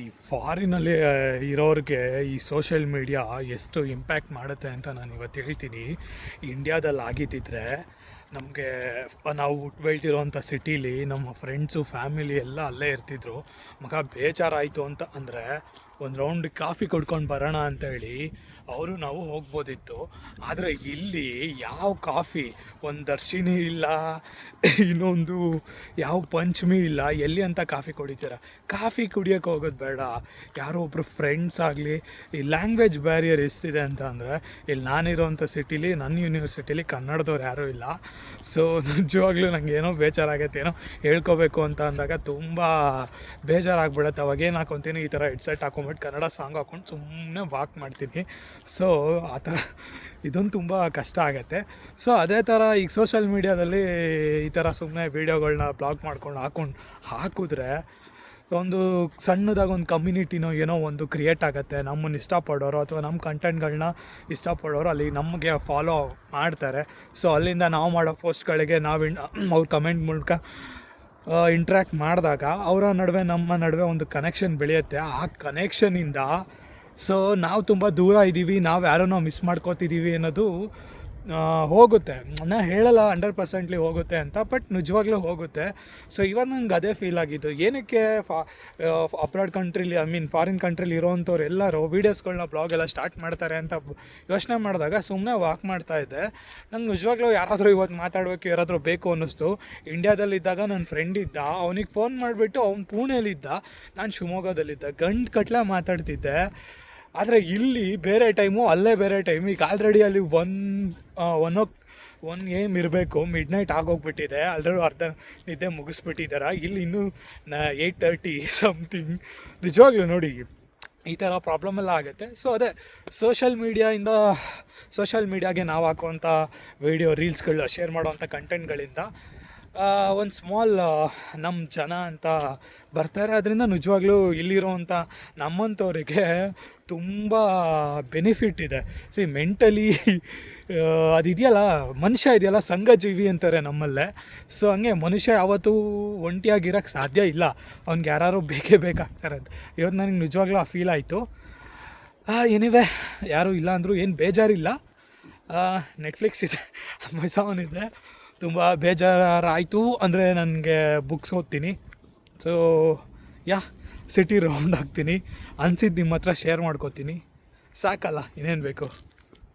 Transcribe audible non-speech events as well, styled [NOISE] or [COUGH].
ಈ ಫಾರಿನಲ್ಲಿ ಇರೋರಿಗೆ ಈ ಸೋಷಿಯಲ್ ಮೀಡಿಯಾ ಎಷ್ಟು ಇಂಪ್ಯಾಕ್ಟ್ ಮಾಡುತ್ತೆ ಅಂತ ನಾನು ಇವತ್ತು ಹೇಳ್ತೀನಿ. ಇಂಡ್ಯಾದಲ್ಲಿ ಆಗಿದ್ದಿದ್ರೆ ನಮಗೆ ನಾವು ಹುಟ್ಟು ಬೆಳ್ತಿರೋಂಥ ಸಿಟೀಲಿ ನಮ್ಮ ಫ್ರೆಂಡ್ಸು ಫ್ಯಾಮಿಲಿ ಎಲ್ಲ ಅಲ್ಲೇ ಇರ್ತಿದ್ರು. ಮಗ ಬೇಜಾರಾಯಿತು ಅಂತ ಅಂದರೆ ಒಂದು ರೌಂಡ್ ಕಾಫಿ ಕುಡ್ಕೊಂಡು ಬರೋಣ ಅಂತೇಳಿ ಅವರು ನಾವು ಹೋಗ್ಬೋದಿತ್ತು. ಆದರೆ ಇಲ್ಲಿ ಯಾವ ಕಾಫಿ? ಒಂದು ದರ್ಶಿನಿ ಇಲ್ಲ, ಇನ್ನೊಂದು ಯಾವ ಪಂಚಮಿ ಇಲ್ಲ, ಎಲ್ಲಿ ಅಂತ ಕಾಫಿ ಕುಡಿತೀರ? ಕಾಫಿ ಕುಡಿಯೋಕೆ ಹೋಗೋದು ಬೇಡ. ಯಾರೋ ಒಬ್ಬರು ಫ್ರೆಂಡ್ಸ್ ಆಗಲಿ, ಈ ಲ್ಯಾಂಗ್ವೇಜ್ ಬ್ಯಾರಿಯರ್ ಎಷ್ಟಿದೆ ಅಂತ ಅಂದರೆ, ಇಲ್ಲಿ ನಾನಿರೋವಂಥ ಸಿಟಿಲಿ ನನ್ನ ಯೂನಿವರ್ಸಿಟಿಲಿ ಕನ್ನಡದವ್ರು ಯಾರೂ ಇಲ್ಲ. ಸೊ [LAUGHS] ನಿಜವಾಗ್ಲೂ ನನಗೆ ಏನೋ ಬೇಜಾರಾಗೈತೆ ಏನೋ ಹೇಳ್ಕೋಬೇಕು ಅಂತ ಅಂದಾಗ ತುಂಬ ಬೇಜಾರಾಗ್ಬಿಡತ್ತೆ. ಅವಾಗ ಏನು ಹಾಕೊತೀನಿ, ಈ ಥರ ಹೆಡ್ಸೆಟ್ ಹಾಕೊಂಬಿಟ್ಟು ಕನ್ನಡ ಸಾಂಗ್ ಹಾಕೊಂಡು ಸುಮ್ಮನೆ ವಾಕ್ ಮಾಡ್ತೀನಿ. ಸೊ ಆ ಥರ [LAUGHS] ಇದೊಂದು ತುಂಬ ಕಷ್ಟ ಆಗುತ್ತೆ. ಸೊ ಅದೇ ಥರ ಈಗ ಸೋಷಲ್ ಮೀಡ್ಯಾದಲ್ಲಿ ಈ ಥರ ಸುಮ್ಮನೆ ವೀಡಿಯೋಗಳನ್ನ ಬ್ಲಾಗ್ ಮಾಡ್ಕೊಂಡು ಹಾಕೊಂಡು ಹಾಕಿದ್ರೆ ಒಂದು ಸಣ್ಣದಾಗಿ ಒಂದು ಕಮ್ಯುನಿಟಿನೋ ಏನೋ ಒಂದು ಕ್ರಿಯೇಟ್ ಆಗುತ್ತೆ. ನಮ್ಮನ್ನು ಇಷ್ಟಪಡೋರು ಅಥವಾ ನಮ್ಮ ಕಂಟೆಂಟ್ಗಳನ್ನ ಇಷ್ಟಪಡೋರು ಅಲ್ಲಿ ನಮಗೆ ಫಾಲೋ ಮಾಡ್ತಾರೆ. ಸೊ ಅಲ್ಲಿಂದ ನಾವು ಮಾಡೋ ಪೋಸ್ಟ್ಗಳಿಗೆ ನಾವು [CLEARS THROAT] ಅವ್ರ ಕಮೆಂಟ್ ಮೂಲಕ ಇಂಟ್ರ್ಯಾಕ್ಟ್ ಮಾಡಿದಾಗ ಅವರ ನಡುವೆ ನಮ್ಮ ನಡುವೆ ಒಂದು ಕನೆಕ್ಷನ್ ಬೆಳೆಯುತ್ತೆ. ಆ ಕನೆಕ್ಷನಿಂದ ಸೊ ನಾವು ತುಂಬ ದೂರ ಇದ್ದೀವಿ ನಾವು ಯಾರನ್ನೋ ಮಿಸ್ ಮಾಡ್ಕೋತಿದ್ದೀವಿ ಅನ್ನೋದು ಹೋಗುತ್ತೆ. ನಾನು ಹೇಳಲ್ಲ ಹಂಡ್ರೆಡ್ ಪರ್ಸೆಂಟ್ಲಿ ಹೋಗುತ್ತೆ ಅಂತ ಬಟ್ ನಿಜವಾಗ್ಲೂ ಹೋಗುತ್ತೆ. ಸೊ ಇವಾಗ ನನಗೆ ಅದೇ ಫೀಲ್ ಆಗಿದ್ದು. ಏನಕ್ಕೆ ಫಾ ಅಬ್ರಾಡ್ ಕಂಟ್ರೀಲಿ ಐ ಮೀನ್ ಫಾರಿನ್ ಕಂಟ್ರೀಲಿ ಇರೋವಂಥವ್ರು ಎಲ್ಲರೂ ವೀಡಿಯೋಸ್ಗಳನ್ನ ಬ್ಲಾಗ್ ಎಲ್ಲ ಸ್ಟಾರ್ಟ್ ಮಾಡ್ತಾರೆ ಅಂತ ಯೋಚನೆ ಮಾಡಿದಾಗ ಸುಮ್ಮನೆ ವಾಕ್ ಮಾಡ್ತಾ ಇದ್ದೆ. ನಂಗೆ ನಿಜವಾಗ್ಲೂ ಯಾರಾದರೂ ಇವತ್ತು ಮಾತಾಡಬೇಕು, ಯಾರಾದರೂ ಬೇಕು ಅನ್ನಿಸ್ತು. ಇಂಡ್ಯಾದಲ್ಲಿದ್ದಾಗ ನನ್ನ ಫ್ರೆಂಡ್ ಇದ್ದ. ಅವನಿಗೆ ಫೋನ್ ಮಾಡಿಬಿಟ್ಟು ಅವ್ನು ಪುಣೆಯಲ್ಲಿದ್ದ ನಾನು ಶಿವಮೊಗ್ಗದಲ್ಲಿದ್ದ. ಗಂಟು ಕಟ್ಲೆ ಮಾತಾಡ್ತಿದ್ದೆ. ಆದರೆ ಇಲ್ಲಿ ಬೇರೆ ಟೈಮು ಅಲ್ಲೇ ಬೇರೆ ಟೈಮ್ ಈಗ ಆಲ್ರೆಡಿ ಅಲ್ಲಿ one one O one AM ಇರಬೇಕು ಮಿಡ್ ನೈಟ್ ಆಗೋಗ್ಬಿಟ್ಟಿದೆ. ಆಲ್ರೆಡಿ ಅರ್ಧ ನಿದ್ದೆ ಮುಗಿಸ್ಬಿಟ್ಟಿದ್ದಾರೆ ಇಲ್ಲಿ ಇನ್ನೂ ಏಯ್ಟ್ ತರ್ಟಿ ಸಮಥಿಂಗ್ ನಿಜವಾಗ್ಲೂ ನೋಡಿ, ಈ ಥರ ಪ್ರಾಬ್ಲಮ್ ಎಲ್ಲ ಆಗುತ್ತೆ. ಸೊ ಅದೇ ಸೋಷಲ್ ಮೀಡಿಯಾಯಿಂದ ಸೋಷಲ್ ಮೀಡಿಯಾಗೆ ನಾವು ಹಾಕುವಂಥ ವೀಡಿಯೋ ರೀಲ್ಸ್ಗಳು ಶೇರ್ ಮಾಡುವಂಥ ಕಂಟೆಂಟ್ಗಳಿಂದ ಒಂದು ಸ್ಮಾಲ್ ನಮ್ಮ ಜನ ಅಂತ ಬರ್ತಾರೆ. ಅದರಿಂದ ನಿಜವಾಗ್ಲೂ ಇಲ್ಲಿರೋವಂಥ ನಮ್ಮಂಥವ್ರಿಗೆ ತುಂಬ ಬೆನಿಫಿಟ್ ಇದೆ. ಸಿ ಮೆಂಟಲಿ ಅದಿದೆಯಲ್ಲ, ಮನುಷ್ಯ ಇದೆಯಲ್ಲ, ಸಂಘಜೀವಿ ಅಂತಾರೆ ನಮ್ಮಲ್ಲೇ. ಸೊ ಹಂಗೆ ಮನುಷ್ಯ ಯಾವತ್ತೂ ಒಂಟಿಯಾಗಿರೋಕ್ಕೆ ಸಾಧ್ಯ ಇಲ್ಲ. ಅವ್ನಿಗೆ ಯಾರು ಬೇಕೇ ಬೇಕಾಗ್ತಾರೆ ಅಂತ. ಇವತ್ತು ನನಗೆ ನಿಜವಾಗ್ಲೂ ಆ ಫೀಲ್ ಆಯಿತು. ಏನಿವೆ ಯಾರೂ ಇಲ್ಲ ಅಂದರೂ ಏನು ಬೇಜಾರಿಲ್ಲ. ನೆಟ್ಫ್ಲಿಕ್ಸ್ ಇದೆ ಅಮೆಝಾನ್ ಇದೆ. ತುಂಬ ಬೇಜಾರಾಯಿತು ಅಂದರೆ ನನಗೆ ಬುಕ್ಸ್ ಓದ್ತೀನಿ. ಸೊ ಯಾ ಸಿಟಿ ರೌಂಡ್ ಹಾಕ್ತೀನಿ. ಅನಿಸಿದ್ದು ನಿಮ್ಮ ಹತ್ರ ಶೇರ್ ಮಾಡ್ಕೋತೀನಿ. ಸಾಕಲ್ಲ, ಇನ್ನೇನು ಬೇಕು?